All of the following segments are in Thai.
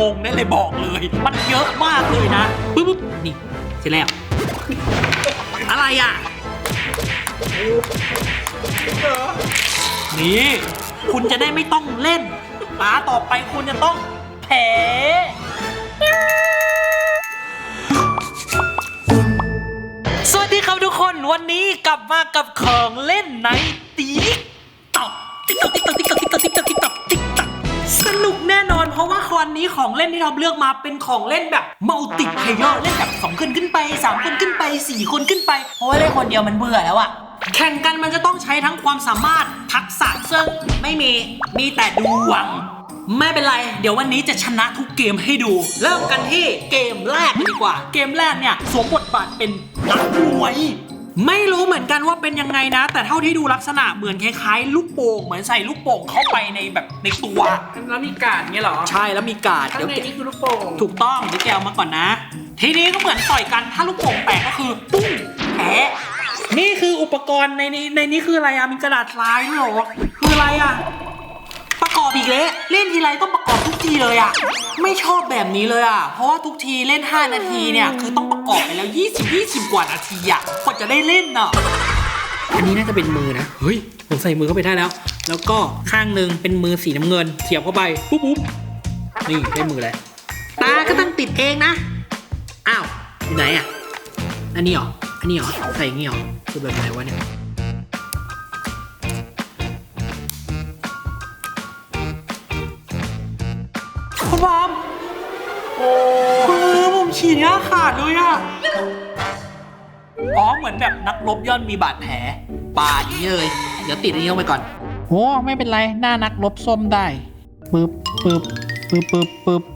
งงได้เลยบอกเลย มันเยอะมากเลยนะปุ๊บนี่เสร็จแล้ว อะไรอะ นี่ คุณจะได้ไม่ต้องเล่นหาต่อไปคุณจะต้องแผลสวัสดีครับทุกคนวันนี้กลับมากับของเล่นในติ๊กตอกติ๊กตอกติ๊กตอกติ๊กตอกติ๊กตอก นุกแน่นอน เพราะว่าวันนี้ของเล่นที่เราเลือกมาเป็นของเล่นแบบมัลติเพลเยอร์เล่นแบบ2คนขึ้นไป 3 คนขึ้นไป 4 คนขึ้นไป เพราะว่าเล่นคนเดียวมันเบื่อแล้วอะแข่งกันมันจะต้องใช้ทั้งความสามารถทักษะซึ่งไม่มีมีแต่ดวงไม่เป็นไร เดี๋ยววันนี้จะชนะทุกเกมให้ดู เริ่มกันที่เกมแรกดีกว่า เกมแรกเนี่ยสวมบทบาทเป็นนักมวย ไม่รู้เหมือนกันว่าเป็นยังไงนะ แต่เท่าที่ดูลักษณะเหมือนคล้ายๆลูกโป่งเหมือนใส่ลูกโป่งเข้าไปในแบบในตัวแล้วมีการ์ดเงี้ยเหรอใช่แล้วมีการ์ดข้างเดี๋ยวในแกะนี่คือลูกโป่งถูกต้องเดี๋ยวแกเอามาก่อนนะ ทีนี้ก็เหมือนต่อยกันถ้าลูกโป่งแตกก็คือปุ้งแพ้นี่คืออุปกรณ์ในนี้ในนี้คืออะไรอะมีกระดาษทรายด้วยเหรอคืออะไรอะประก อบอีกแล้วเล่นทีไรต้องประกอบทุกทีเลยอะไม่ชอบแบบนี้เลยอะเพราะว่าทุกทีเล่น 5 นาทีเนี่ยคือต้องประกอบไปแล้ว 20 20 กว่านาทีอะกว่าจะได้เล่นอะอันนี้น่าจะเป็นมือนะเฮ้ยผมใส่มือเข้าไปได้แล้ว แล้วก็ข้างหนึ่งเป็นมือสีน้ำเงินเสียบเข้าไปปุ๊บปุ๊บนี่ได้มือแล้วตาก็ต้องติดเองนะอ้าวอยู่ไหนอะอันนี้เหรออันนี้เหรอใส่อย่างงี้เหรอคือแบบไหนวะเนี่ย คุณพร้อมโอ้ผมฉีดหน้าขาดเลยอะอ๋อเหมือนแบบนักรบย่อนมีบาดแผลปาดอย่างนี้เลย เดี๋ยวติดอันนี้ลงไปก่อน โอ้ไม่เป็นไร หน้านักรบส้มได้ปึ๊บปึ๊บปึ๊บปึ๊บปึ๊บอั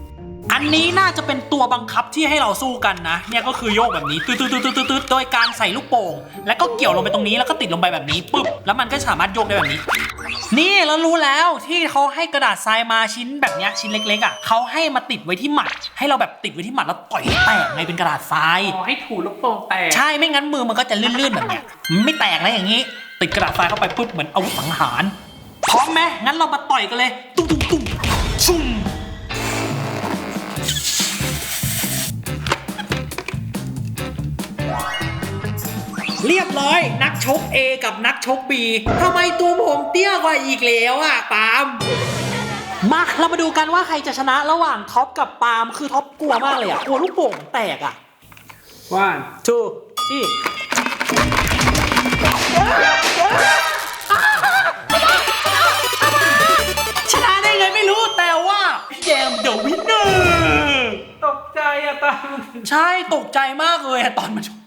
นนี้น่าจะเป็นตัวบังคับที่ให้เราสู้กันนะ เนี่ยก็คือโยกแบบนี้ตืดตืดตืดตืดตืดโดยการใส่ลูกโป่ง แล้วก็เกี่ยวลงไปตรงนี้แล้วก็ติดลงไปแบบนี้ปึ๊บ แล้วมันก็สามารถโยกได้แบบนี้ นี่เรารู้แล้วที่เขาให้กระดาษทรายมาชิ้นแบบเนี้ยชิ้นเล็กๆอะเขาให้มาติดไว้ที่หมัด ให้เราแบบติดไว้ที่หมัดแล้วต่อยให้แตกไงเป็นกระดาษทรายอ๋อให้ถูลูกโป่งแตก ใช่ไม่งั้นมือมันก็จะลื่นๆแบบเนี้ยมันไม่แตกนะอย่างนี้ ติดกระดาษทรายเข้าไปปุ๊บเหมือนอาวุธสังหารพร้อมไหมงั้นเรามาต่อยกันเลยตุ้มตุ้มตุ้มชุ่ม เรียบร้อย นักชก A กับนักชก B ทำไมตัวผมเตี้ยกว่าอีกแล้วอะปาล์มมาเรามาดูกันว่าใครจะชนะระหว่างท็อปกับปาล์มคือท็อปกลัวมากเลยอะกลัวลูกโป่งแตกอะว่าน two ที่ชนะได้ไงไม่รู้แต่ว่าพี่แยมเดอะวินเนอร์ตกใจอะตาใช่ตกใจมากเลยอะตอนมัน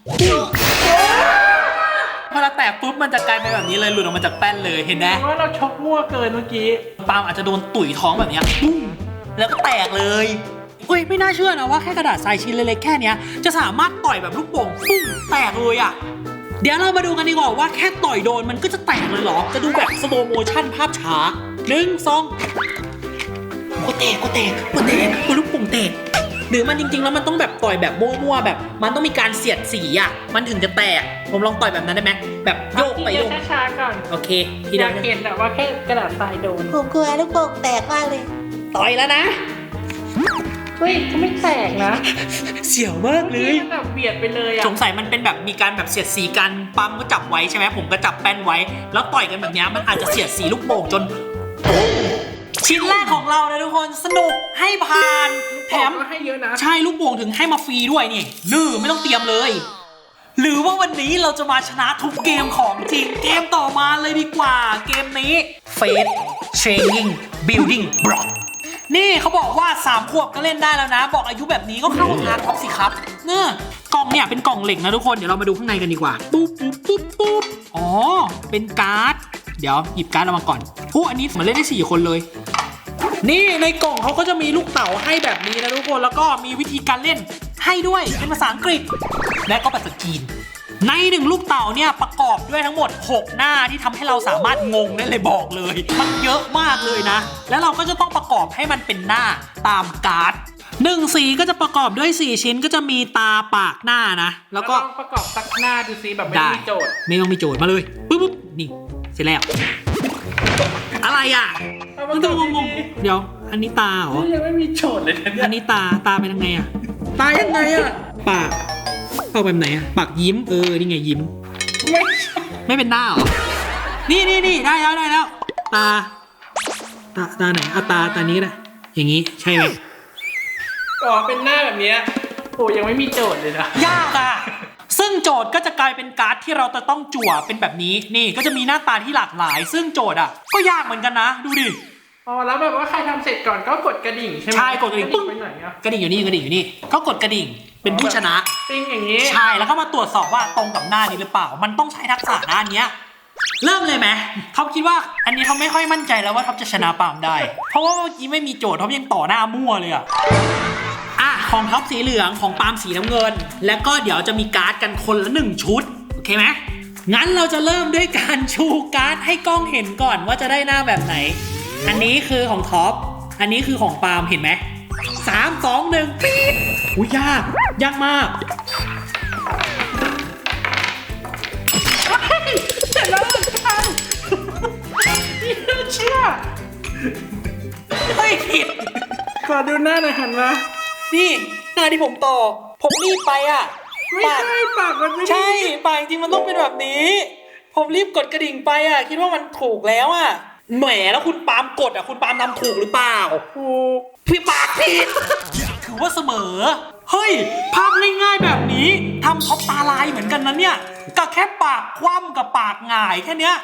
พอเราแตกปุ๊บมันจะกลายเป็นแบบนี้เลยหลุดออกมาจากแป้นเลยเห็นไหมว่าเราชกมั่วเกินเมื่อกี้ปาล์มอาจจะโดนตุ๋ยท้องแบบเนี้ยปุ้งแล้วก็แตกเลยเฮ้ยไม่น่าเชื่อนะว่าแค่กระดาษทรายชิ้นเล็กๆแค่เนี้ยจะสามารถต่อยแบบลูกโป่งปุ้งแตกเลยอะเดี๋ยวเรามาดูกันดีกว่าว่าแค่ต่อยโดนมันก็จะแตกเลยเหรอ จะดูแบบสโลโมชั่นภาพช้าหนึ่งสองกูแตกกูแตกกูแตกกูลูกโป่งแตก หรือมันจริง ๆ แล้วมันต้องแบบต่อยแบบมั่วๆแบบ มันต้องมีการเสียดสีอะมันถึงจะแตกผมลองต่อยแบบนั้นได้ไหมแบบโยกไปโยกช้าๆก่อนโอเคทีอเดียยาวกเห็นอะว่าแค่กระดาษทรายโดนผมกลัวลูกโป่งแตกมากเลย ต่อยแล้วนะ เฮ้ยก็ไม่แตกนะเสียวมากเลยมันแบบเบียดไปเลยอะสงสัยมันเป็นแบบมีการแบบเสียดสีกันปั๊มก็จับไว้ใช่ไหมผมก็จับแป้นไว้ แล้วต่อยกันแบบเนี้ยมันอาจจะเสียดสีลูกโป่งจน ชิ้นแรกของเรานะทุกคนสนุกให้ผ่านแถมก็ให้เยอะนะ ใช่ลูกโป่งถึงให้มาฟรีด้วยนี่นื่อไม่ต้องเตรียมเลย หรือว่าวันนี้เราจะมาชนะทุกเกมของจริง เกมต่อมาเลยดีกว่า เกมนี้ Fate Training Building Block นี่เขาบอกว่า 3 ขวบก็เล่นได้แล้วนะ บอกอายุแบบนี้ก็เข้าฮาร์ดท็อปสิครับเนี่ยกล่องเนี่ยเป็นกล่องเหล็กนะทุกคน เดี๋ยวเรามาดูข้างในกันดีกว่า ปุ๊บปุ๊บปุ๊บปุ๊บอ๋อ เป็นการ์ด เดี๋ยวหยิบการ์ดออกมาก่อนโอ้อันนี้เหมือนเล่นได้สี่คนเลย นี่ในกล่องเขาก็จะมีลูกเต๋าให้แบบนี้นะทุกคนแล้วก็มีวิธีการเล่นให้ด้วยเป็นภาษาอังกฤษ และก็ภาษาจีนในหนึ่งลูกเต๋าเนี่ยประกอบด้วยทั้งหมด 6 หน้าที่ทำให้เราสามารถงงได้เลยบอกเลย มันเยอะมากเลยนะ แล้วเราก็จะต้องประกอบให้มันเป็นหน้าตามการ์ดหนึ่งสีก็จะประกอบด้วย 4 ชิ้นก็จะมีตาปากหน้านะ แล้วก็ลองประกอบสักหน้าดูซิแบบไม่ได้มีโจทย์ ไม่ต้องมีโจทย์มาเลยปุ๊บปุ๊บนี่ เสร็จแล้ว อะไรอะเอามันมาต้องดูงงดีๆเดี๋ยว อันนี้ตาเหรอ ยังไม่มีโจทย์เลยนะเนี่อัยนนี้ตาตาเป็นยังไงอะตายังไงอะปากปากแบบไหนอะปากยิ้มเออ นี่ไงยิ้ม ไม่ใช่ไม่เป็นหน้าเหรอ นี่นี่นี่ได้แล้วได้แล้ว ตา ตาตาไหนเอาตาตานี้ก็ได้ อย่างนี้ใช่ไหม อ๋อเป็นหน้าแบบเนี้ยโอ้ยังไม่มีโจทย์เลยนะ ยากอะซึ่ งโจทย์ก็จะกลายเป็นการ์ดที่เราจะต้องจั่วเป็นแบบนี้นี่ก็จะมีหน้าตาที่หลากหลาย ซึ่งโจทย์อะก็ยากเหมือนกันนะ ดูดิอ๋อแล้วแบบว่าใครทำเสร็จก่อนก็กดกระดิ่งใช่ไหมใช่กดกระดิ่งปึ้งไปไหนอะกระดิ่งอยู่นี่กระดิ่งอยู่นี่ก็กดกระดิ่งเป็นผู้ชนะ ติ้งอย่างนี้ ใช่ แล้วก็มาตรวจสอบว่าตรงกับหน้านี้หรือเปล่า มันต้องใช้ทักษะด้านเนี้ย เริ่มเลยไหมท็อปคิดว่าอันนี้ท็อปไม่ค่อยมั่นใจแล้วว่าท็อปจะชนะปาล์มได้ เพราะว่าเมื่อกี้ไม่มีโจทย์ท็อปยังต่อหน้ามั่วเลยอะอะ ของท็อปสีเหลืองของปาล์มสีน้ำเงิน แล้วก็เดี๋ยวจะมีการ์ดกันคนละหนึ่งชุด โอเคไหมงั้นเราจะเริ่มด้วยการชูการ์ดให้กล้องเห็นก่อนว่าจะได้หน้าแบบไหน อันนี้คือของท็อป อันนี้คือของปาล์มเห็นไหมสามสองหนึ่งปี๊ดอุ้ยยาก ยากมากเสร็จแล้วใช่นี่น่าเชื่อเฮ้ยผิดขอดูหน้าหน่อยหันมา นี่หน้าที่ผมต่อ ผมรีบไปอะไม่ปากใช่ปากมันไม่ได้ใช่ปากจริงๆมันต้องเป็นแบบนี้ ผมรีบกดกระดิ่งไปอะ คิดว่ามันถูกแล้วอะแหมแล้วคุณปาล์มกดอะคุณปาล์มทำถูกหรือเปล่า ถูกพี่ปากผิดถือว่าเสมอ เฮ้ย ภาพง่ายๆแบบนี้ทำท็อปตาลายเหมือนกันนะเนี่ยก็แค่ปากคว่ำกับปากหงายแค่เนี้ย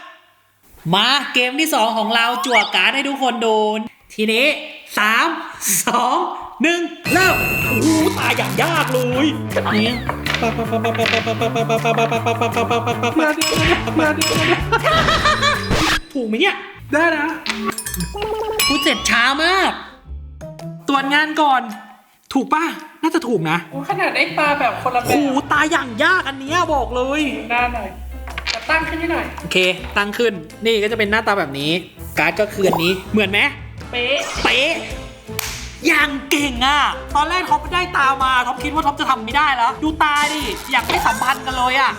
มาเกมที่ 2 ของเราจั่วการ์ดให้ทุกคนดูทีนี้ 3 2 หนึ่งเล่าโอ้โหตายอย่างยากเลยแบบนี้ถูกไหมเนี่ย ได้นะกูเจ็บช้ามากปรปจปาปก่อปถูกป่ะ น่าจะถูกนะโอ้ขนาดได้ปลาแบบคนละแบบโอ้ตายอย่างยากอันนี้บอกเลยหน้าหน่อยตั้งขึ้นให้หน่อย โอเค ตั้งขึ้น นี่ก็จะเป็นหน้าตาแบบนี้ การ์ดก็คืออันนี้ เหมือนไหม เป๊ะ เป๊ะ อย่างเก่งอะ ตอนแรกท็อปได้ตามาท็อปคิดว่าท็อปจะทำไม่ได้แล้ว ดูตาดิ อยากไม่สัมพันธ์กันเลยอะ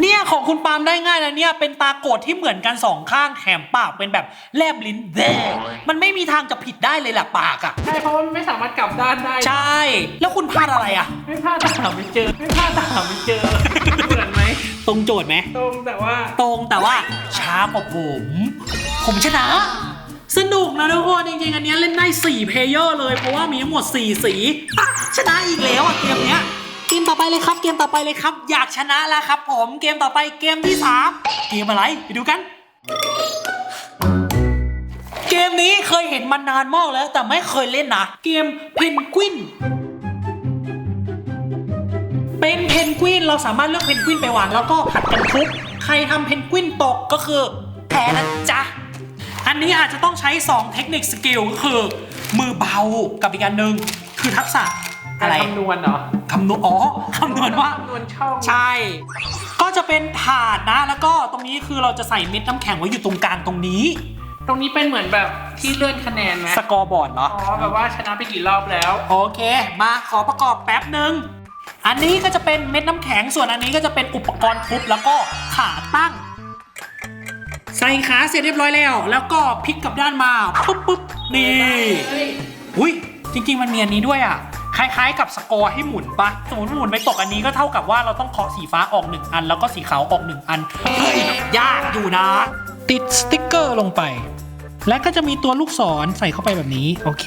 เนี่ยของคุณปาล์มได้ง่ายนะเนี่ย เป็นตาโกรธที่เหมือนกันสองข้างแถมปากเป็นแบบแลบลิ้นแดงมันไม่มีทางจะผิดได้เลยแหละปากอะ ใช่เพราะว่ามันไม่สามารถกลับด้านได้ ใช่ แล้วคุณพลาดอะไรอะ ไม่พลาดแต่หาไม่เจอ ไม่พลาดแต่หาไม่เจอ เหมือนไหมตรงโจทย์ไหม ตรงแต่ว่า ตรงแต่ว่าช้ากว่าผม ผมชนะ สนุกนะทุกคนจริงๆ อันนี้เล่นได้4เพลเยอร์เลยเพราะว่ามีทั้งหมด 4 สีอะชนะอีกแล้วอะเกมเนี้ยเกมต่อไปเลยครับเกมต่อไปเลยครับ อยากชนะแล้วครับ ผมเกมต่อไปเกมที่ 3 เกมอะไรไปดูกันเกมนี้เคยเห็นมานานมากแล้ว แต่ไม่เคยเล่นนะ เกมเพนกวินเป็นเพนกวินเราสามารถเลือกเพนกวินไปวางแล้วก็ผัดกันทุบใครทำเพนกวินตกก็คือแพ้นะจ๊ะ อันนี้อาจจะต้องใช้ 2 เทคนิคสกิลก็คือมือเบากับอีกอันหนึ่งคือทักษะอะไรคำนวณเหรอคำนวณอ๋อคำนวณว่าคำนวณช่องใช่ ก็จะเป็นถาดนะ แล้วก็ตรงนี้คือเราจะใส่เม็ดน้ำแข็งไว้อยู่ตรงกลางตรงนี้ ตรงนี้เป็นเหมือนแบบที่เลื่อนคะแนนไหมสกอร์บอร์ดเหรออ๋อแบบว่าชนะไปกี่รอบแล้ว โอเค มาขอประกอบแป๊บหนึ่งอันนี้ก็จะเป็นเม็ดน้ำแข็งส่วนอันนี้ก็จะเป็นอุปกรณ์ทุบแล้วก็ขาตั้งใส่ ขาเสร็จเรียบร้อยแล้ว แล้วก็พลิกกลับด้านมาปุ๊บปุ๊บนี่เฮ้ยอุ้ยจริง ๆ มันมีอันนี้ด้วยอะคล้ายๆ กับสกอร์ให้หมุนปะสมมติหมุนไปตกอันนี้ก็เท่ากับว่าเราต้องเคาะสีฟ้าออกหนึ่งอัน แล้วก็สีขาวออกหนึ่งอันเฮ้ยยากอยู่นะ ติดสติ๊กเกอร์ลงไป และก็จะมีตัวลูกศรใส่เข้าไปแบบนี้ โอเค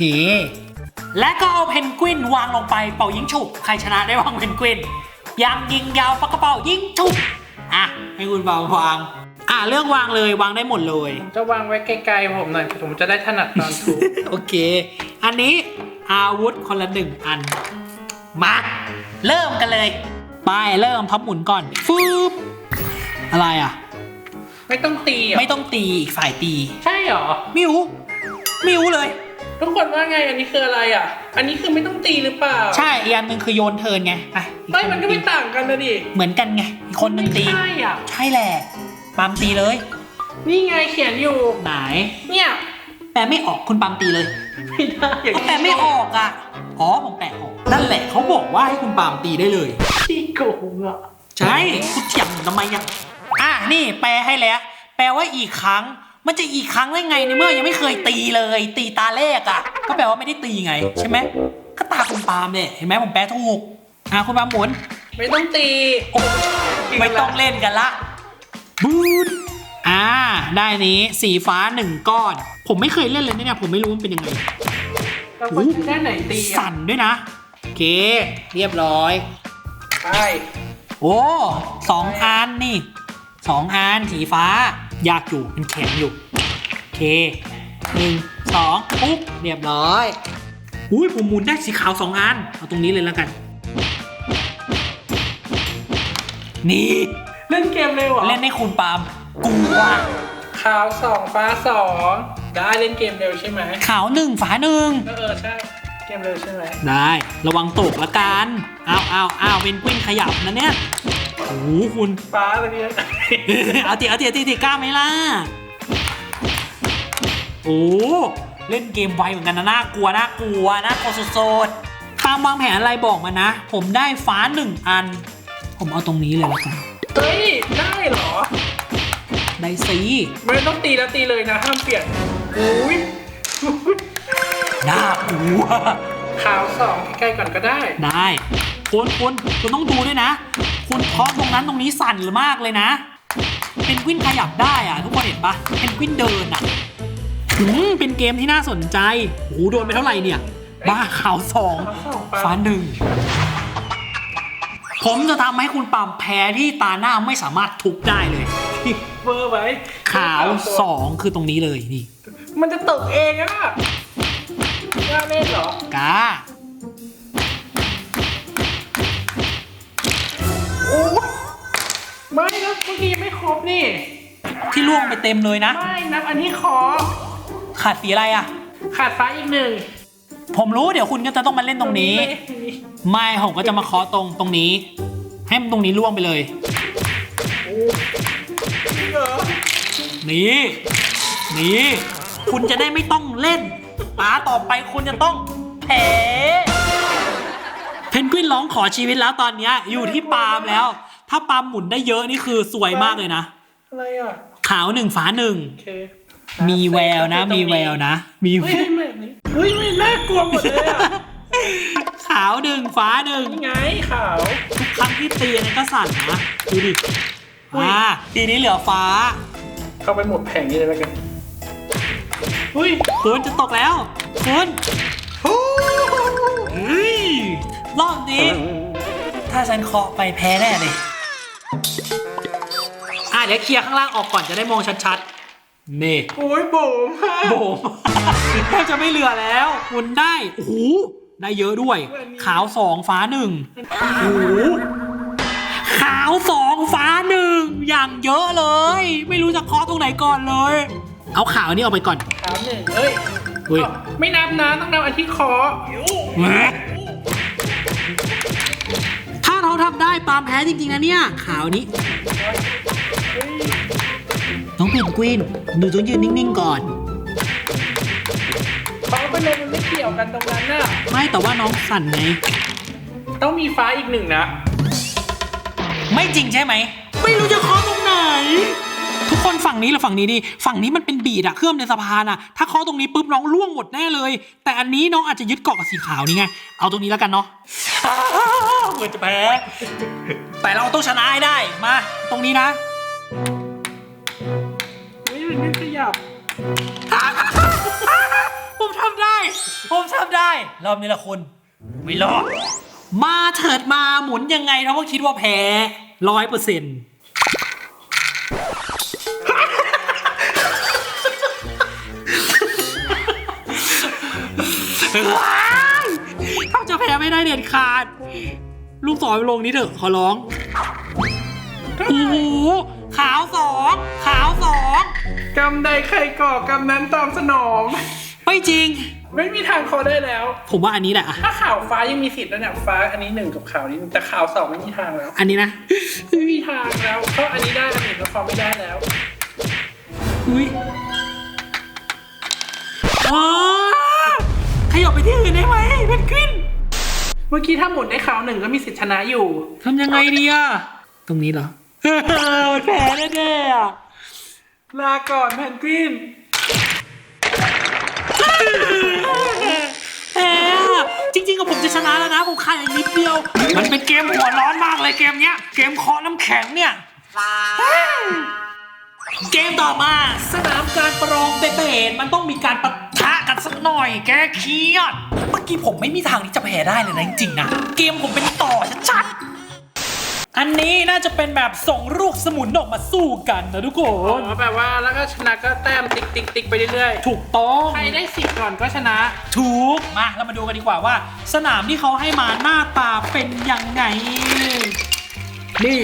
และก็เอาเพนกวินวางลงไปเป่ายิงฉุบใครชนะได้วางเพนกวินยางยิงยาวปากกระเป๋ายิงฉุบอะให้คุณเบาวาง อะเลือกวางเลยวางได้หมดเลย ผมจะวางไว้ไกลๆผมหน่อยผมจะได้ถนัดตอนถูก โอเค อันนี้อาวุธคนละหนึ่งอัน มาเริ่มกันเลย ไปเริ่มพับหมุนก่อนฟึบอะไรอะ ไม่ต้องตีเหรอไม่ต้องตีอีกฝ่ายตี ใช่เหรอมิวมิวเลย ทุกคนว่าไงอันนี้คืออะไรอะ อันนี้คือไม่ต้องตีหรือเปล่าใช่อีกอันหนึ่งคือโยนเทิร์นไงไปอีกไม่คมันก็ไม่ต่างกันนะดิ เหมือนกันไงอีกคนหนึ่งตี ใช่อะ ใช่แหละ ปามตีเลย นี่ไงเขียนอยู่ ไหน เนี่ย แปลไม่ออกคุณปามตีเลยไม่ได้อย่างเขาแปลไม่ออกอะ อ๋อผมแปลออก นั่นแหละเขาบอกว่าให้คุณปามตีได้เลย ที่โกงอะ ใช่คุณเถียงทำไมอะอะนี่แปลให้แล้ว แปลว่าอีกครั้ง มันจะอีกครั้งได้ไงในเมื่อยังไม่เคยตีเลย ตีตาแรกอะก็แปลว่าไม่ได้ตีไง ใช่ไหมก็ตาคุณปาล์มเนี่ยเห็นไหมผมแปลถูกอะคุณปาล์มหมุนไม่ต้องตี โอ้ไม่ต้องเล่นกันละ บูนอ่า ได้นี้สีฟ้าหนึ่งก้อน ผมไม่เคยเล่นเลยนะเนี่ย ผมไม่รู้มันเป็นยังไงเราควรจะได้ไหนตีอะสั่นด้วยนะ โอเค เรียบร้อย ไป โอ้สองอันนี่สองอันสีฟ้า ยากอยู่มันแข็งอยู่ โอเคหนึ่งสองปุ๊บเรียบร้อยอุ้ยผมหมุนได้สีขาวสองอัน เอาตรงนี้เลยแล้วกัน นี่ เล่นเกมเร็วเหรอเล่นให้คุณปาล์มกลัวขาวสองฟ้าสองได้เล่นเกมเร็วใช่ไหมขาวหนึ่งฝาหนึ่งเออเออใช่ เกมเร็วใช่ไหมได้ ระวังตกละกันอ้าวอ้าวอ้าวเป็นกวินขยับนะเนี่ยโอ้โหคุณฟ้าอะไรเนี่ยเอาตีเอาตีเอาตีตีกล้าไหมล่ะโอ้เล่นเกมไวเหมือนกันนะน่ากลัวน่ากลัวน่ากลัวสุดๆตามวางแผนอะไรบอกมานะ ผมได้ฟ้าหนึ่งอัน ผมเอาตรงนี้เลยแล้วกัน เฮ้ย ได้เหรอ ได้สีไม่ต้องตีแล้วตีเลยนะ ห้ามเปลี่ยนอุ้ยน่ากลัวขาวสองใกล้ๆก่อนก็ได้ ได้คุณคุณคุณต้องดูด้วยนะ คุณเคาะตรงนั้นตรงนี้สั่นหรือมากเลยนะ เป็นกวินขยับได้อะทุกคนเห็นปะเป็นกวินเดินอะอืมเป็นเกมที่น่าสนใจโอ้โหโดนไปเท่าไหร่เนี่ย บ้าขาวสองขาวสองฟ้าฟ้าหนึ่ง ผมจะทำให้คุณปามแพ้ที่ตาหน้าไม่สามารถทุบได้เลยเวอร์ไว้ขาวสองคือตรงนี้เลยนี่มันจะตกเองอะกล้าเล่นเหรอ กาโอ้ไม่นะเมื่อกี้ยังไม่ครบนี่ ที่ล่วงไปเต็มเลยนะ ไม่นับอันที่ขอ ขาดสีอะไรอะขาดฟ้าอีกหนึ่งผมรู้เดี๋ยวคุณก็จะต้องมาเล่นตรงนี้ไม่มี ไม่ผมก็จะมาเคาะตรงตรงนี้ ให้มันตรงนี้ล่วงไปเลยโอ้จริงเหรอนี่ นี่ คุณจะได้ไม่ต้องเล่นตาต่อไปคุณจะต้องแพ้เพนกวินร้องขอชีวิตแล้วตอนเนี้ยอยู่ที่ปาล์มแล้ว ถ้าปาล์มหมุนได้เยอะนี่คือสวยมากเลยนะ อะไรอะ ขาวหนึ่งฟ้าหนึ่ง โอเคมีแววนะ มีแววนะ มีแวเฮ้ยวไม่ไม่เฮ้ยไม่น่ากลัวหมดเลยอะ ขาวหนึ่งฟ้าหนึ่งนี่ไงขาว ทุกครั้งที่ตีเนี่ยก็สั่นนะดูดิอุ้ยอ่าทีนี้เหลือฟ้าเข้าไปหมดแผงนี้เลยแล้วกันอุ้ยคุณจะตกแล้วคุณเฮ้ยรอบนี้ ถ้าฉันเคาะไปแพ้แน่เลยอะเดี๋ยวเคลียร์ข้างล่างออกก่อนจะได้มองชัดๆนี่ โอ้ยโบมากโบม แทบจะไม่เหลือแล้วคุณได้ โอ้โห ได้เยอะด้วย ขาวสองฟ้าหนึ่งโอ้โหขาวสองฟ้าหนึ่งอย่างเยอะเลย ไม่รู้จะเคาะตรงไหนก่อนเลย เอาขาวนี่ออกไปก่อนขาวหนึ่งเฮ้ยอุ้ยไม่นับนะต้องนับอันที่คอแหมถ้าเราทำได้ปาล์มแพ้จริงๆนะเนี่ยขาวนี้เฮ้ยน้องเพนกวินหนูต้องยืนนิ่งๆก่อนเขาไป ลงมันไม่เกี่ยวกันตรงนั้นน่ะ ไม่แต่ว่าน้องสั่นไงต้องมีฟ้าอีกหนึ่งนะ ไม่จริงใช่ไหม ไม่รู้จะเคาะตรงไหน ทุกคนฝั่งนี้หรือฝั่งนี้ดี ฝั่งนี้มันเป็นบีดอะเครื่องในสะพานอะถ้าเคาะตรงนี้ปุ๊บน้องล่วงหมดแน่เลย แต่อันนี้น้องอาจจะยึดเกาะกับสีขาวนี่ไง เอาตรงนี้แล้วกันเนาะเหมือนจะแพ้แต่เราต้องชนะให้ได้ มา ตรงนี้นะ เฮ้ยมันไม่ขยับ รอบนี้ละคุณไม่รอดมาเถิดมาหมุนยังไงเราก็คิดว่าแพ้ร้อยเปอร์เซ็นต์ถ้าจะแพ้ไม่ได้เด็ดขาด ลูกศรไปลงนี้เถอะขอร้อง โอ้โห ขาวสองขาวสองกำใดใครก่อกำนั้นตามสนอง ไม่จริง ไม่มีทางคอได้แล้ว ผมว่าอันนี้แหละอะถ้าข่าวฟ้ายังมีสิทธิ์แล้วเนี่ยฟ้าอันนี้หนึ่งกับข่าวนี้หนึ่งแต่ข่าวสองไม่มีทางแล้วอันนี้นะไม่มีทางแล้วเพราะอันนี้ได้อันหนึ่งแล้วคอไม่ได้แล้วอุ้ยอ๋อขยับไปที่อื่นได้ไหมเพนกวินเมื่อกี้ถ้าหมุนได้ข่าวหนึ่งก็มีสิทธิ์ชนะอยู่ทำยังไงดีอะตรงนี้เหรอมันแพ้แน่ๆอะลาก่อนแพนกวินแพ้อะจริงๆ กับผมจะชนะแล้วนะผมขาดอีกนิดเดียว มันเป็นเกมหัวร้อนมากเลยเกมเนี้ย เกมเคาะน้ำแข็งเนี่ย เกมต่อมาสนามการประลองเบเบดมันต้องมีการปะทะกันสักหน่อย แกเครียด เมื่อกี้ผมไม่มีทางที่จะแพ้ได้เลยนะจริงๆนะ เกมผมเป็นต่อชัดๆ อันนี้น่าจะเป็นแบบส่งลูกสมุนออกมาสู้กันนะทุกคอ๋อนแบบว่าแล้วก็ชนะก็แต้มติ๊กติ๊กติ๊กไปเรื่อยถูกต้องๆ ใครได้สิบก่อนก็ชนะ ถูกมาเรามาดูกันดีกว่าว่า สนามที่เขาให้มาหน้าตาเป็นยังไง นี่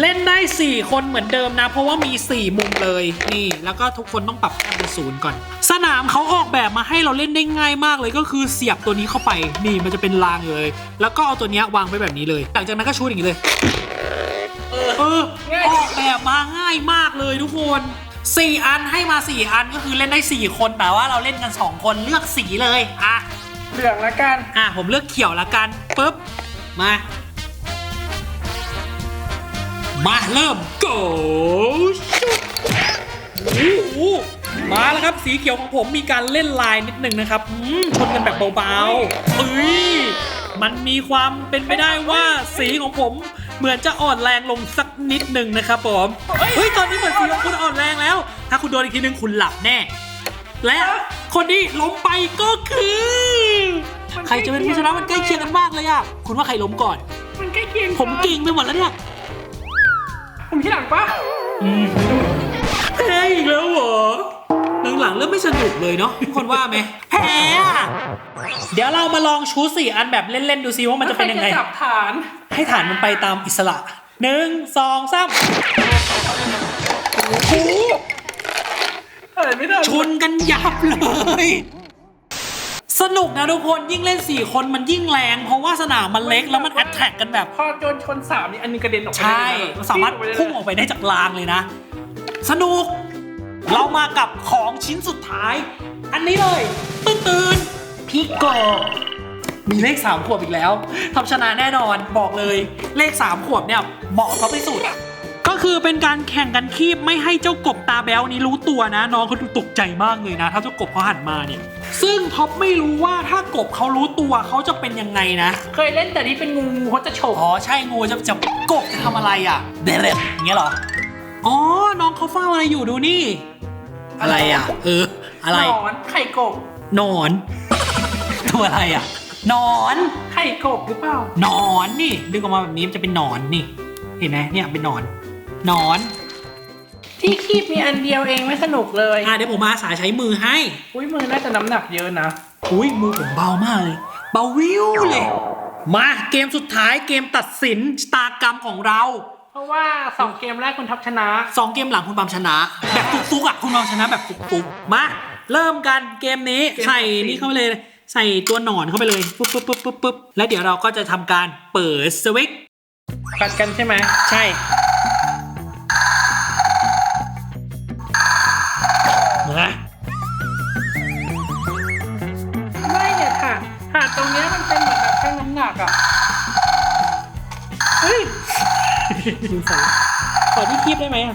เล่นได้ 4 คนเหมือนเดิมนะ เพราะว่ามี 4 มุมเลยนี่ แล้วก็ทุกคนต้องปรับแต้มเป็นศูนย์ก่อน สนามเขาออกแบบมาให้เราเล่นได้ง่ายมากเลยก็คือเสียบตัวนี้เข้าไปนี่มันจะเป็นรางเลย แล้วก็เอาตัวเนี้ยวางไว้แบบนี้เลยหลังจากนั้นก็ชูดอย่างนี้เลยเออเออง่ายออกแบบมาง่ายมากเลยทุกคน4อันให้มา4อันก็คือเล่นได้4คนแต่ว่าเราเล่นกัน2คนเลือกสีเลยอะเหลืองละกันอะผมเลือกเขียวละกันปุ๊บมา มาเริ่ม go ชุดโอ้โหมาแล้วครับสีเขียวของผมมีการเล่นลายนิดหนึ่งนะครับอืมชนกันแบบเบาๆเอ้ยมันมีความเป็นไปได้ว่าสีของผมเหมือนจะอ่อนแรงลงสักนิดหนึ่งนะครับผม เฮ้ย ตอนนี้เหมือนสีของคุณอ่อนแรงแล้ว ถ้าคุณโดนอีกทีนึงคุณหลับแน่ และคนที่ล้มไปก็คือ ใครจะเป็นผู้ชนะมันใกล้เคียงกันมากเลยอะคุณว่าใครล้มก่อน มันใกล้เคียง ผมเก่งไปหมดแล้วเนี่ย ผมที่หลังปะแพ้อีกแล้วเหรอ หลังๆเริ่มไม่สนุกเลยเนาะทุกคนว่าไหมแพ้อะเดี๋ยวเรามาลองชูสี่อันแบบเล่นๆดูซิว่ามันจะเป็นยังไงใครจับฐาน ให้ฐานมันไปตามอิสระหนึ่งสองสามโอ้โหเอ้ยไม่ได้ชนกันยับเลย สนุกนะทุกคนยิ่งเล่น 4 คนมันยิ่งแรง เพราะว่าสนามมันเล็กแล้วมันแอตแทกกันแบบ พอโดนชนสามนี่อันนึงกระเด็นออกไปใช่เลยนะสามารถพุ่งออกไปได้จากรางเลยนะ สนุก เรามากับของชิ้นสุดท้าย อันนี้เลย ตื่นตื่นพี่กบมีเลข3ขวบอีกแล้วทำชนะแน่นอนบอกเลยเลข 3 ขวบเนี่ยเหมาะเขาที่สุด ก็คือเป็นการแข่งกันคีบไม่ให้เจ้ากบตาแบ๊วนี้รู้ตัวนะ น้องเขาดูตกใจมากเลยนะ ถ้าเจ้ากบเขาหันมาเนี่ย ซึ่งท็อปไม่รู้ว่าถ้ากบเขารู้ตัวเขาจะเป็นยังไงนะ เคยเล่นแต่ที่เป็นงูงูเขาจะฉกอ๋อใช่งูจะจะกบจะทำอะไรอะเด็ดอย่างเงี้ยเหรออ๋อน้องเขาเฝ้าอะไรอยู่ดูนี่ อะไรอะ เออ อะไรหนอนไข่กบหนอนตัวอะไรอะหนอนไข่กบหรือเปล่าหนอนนี่ดึงออกมาแบบนี้มันจะเป็นหนอนนี่ เห็นไหมเนี่ยเป็นหนอนห นอน ที่คีบมีอันเดียวเองไม่สนุกเลย อะเดี๋ยวผมมาสาใช้มือให้ อุ้ยมือน่าจะน้ำหนักเยอะนะ อุ้ยมือผมเบามากเลย เบาวิวเลย มาเกมสุดท้ายเกมตัดสินชะตากรรมของเรา เพราะว่าสองเกมแรกคุณทับชนะ สองเกมหลังคุณบามชนะ แบบฟุกๆอะคุณบามชนะแบบฟุกๆ มา เริ่มกันเกมนี้เกมใส่ตัดสินนี่เข้าไปเลย ใส่ตัวหนอนเข้าไปเลยปุ๊บปุ๊บปุ๊บปุ๊บปุ๊บแล้วเดี๋ยวเราก็จะทำการเปิดสวิตช์ กัดกันใช่ไหมใช่ ตรงเนี้ยมันเป็นเหมือนแบบชั่งน้ำหนักอะ เฮ้ยดูใส่ขอที่คีบได้ไหมอะ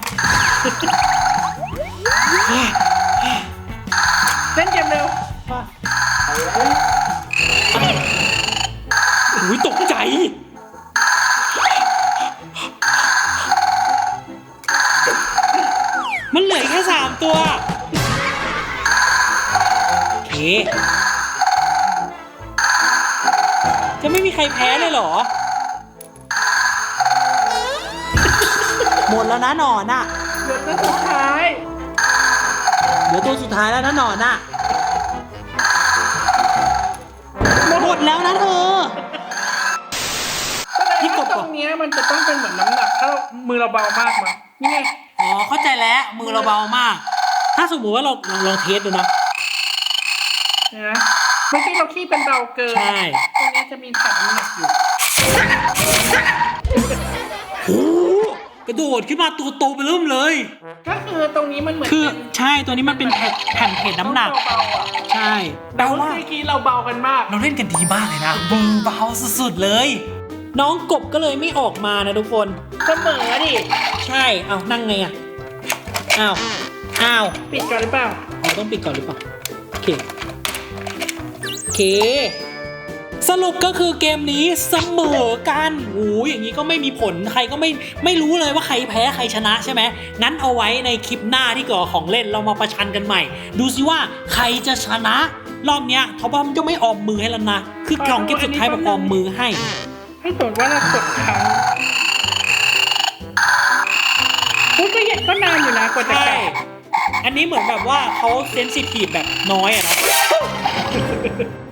เลยเหรอ หมดแล้วนะหนอนอะเดือนสุดท้ายเหลือตัวสุดท้ายแล้วนะหนอนอะ หมดแล้วนะเธอพี่กบตรงเนี้ยมันจะต้องเป็นเหมือนน้ำหนักถ้ามือเราเบามากมั้งนี่ไงอ๋อเข้าใจแล้วมือเราเบามาก ถ้าสมมติว่าเราลองลองเทสดูนะ นะ เมื่อกี้เราขี้เป็นเบาเกินใช่ ตรงเนี้ยจะมีถาดน้ำหนักอยู่ โอ้โหกระโดดขึ้นมาตัวโตไปเริ่มเลย ก็คือตรงนี้มันเหมือนคือเป็นใช่ตัวนี้มันเป็นแผ่นแผ่นเพจน้ำหนัก เบาๆอะใช่แต่แต่ว่าว่า เมื่อกี้เราเบากันมาก เราเล่นกันดีมากเลยนะมือเบาสุดๆเลย น้องกบก็เลยไม่ออกมานะทุกคน เสมอดิ ใช่ เอานั่งไงอะอ้าวอ้าวปิดก่อนหรือเปล่า เราต้องปิดก่อนหรือเปล่า โอเคโอ เค สรุปก็คือเกมนี้เสมอกันโอ้ยอย่างนี้ก็ไม่มีผลใครก็ไม่ไม่รู้เลยว่าใครแพ้ใครชนะใช่ไหมงั้นเอาไว้ในคลิปหน้าที่เกิดของเล่นเรามาประชันกันใหม่ ดูสิว่าใครจะชนะ รอบเนี้ยทบอมจะไม่ออมมือให้แล้วนะ คือกล่องเกมสุดท้ายแบบออมมือให้ ให้สมมติว่าเรากดค้างพูดก็เย็นก็นานอยู่นะกว่าจะใช่ แกะ อันนี้เหมือนแบบว่าเขาเซนซิทีฟแบบน้อยอะเนาะ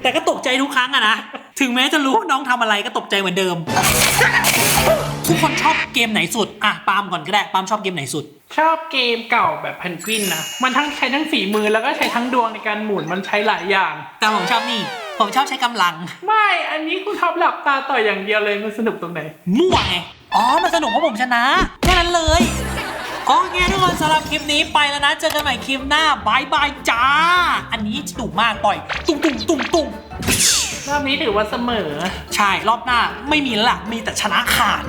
แต่ก็ตกใจทุกครั้งอะนะ ถึงแม้จะรู้ว่าน้องทำอะไรก็ตกใจเหมือนเดิม ทุกคนชอบเกมไหนสุด อะ ปาล์มก่อนก็ได้ ปาล์มชอบเกมไหนสุด ชอบเกมเก่าแบบเพนกวินนะ มันทั้งใช้ทั้งฝีมือแล้วก็ใช้ทั้งดวงในการหมุนมันใช้หลายอย่าง แต่ผมชอบนี่ ผมชอบใช้กำลัง ไม่ อันนี้คุณท็อปหลับตาต่อยอย่างเดียวเลยมันสนุกตรงไหน มั่วไง อ๋อ มันสนุกเพราะผมชนะ แค่นั้นเลย โอเคทุกคนสำหรับคลิปนี้ไปแล้วนะ เจอกันใหม่คลิปหน้าบายบายจ้า อันนี้ดุมากปล่อย ตุ้งตุ้งตุ้งตุ้งรอบนี้ถือว่าเสมอ ใช่ รอบหน้าไม่มีแล้วล่ะ มีแต่ชนะขาด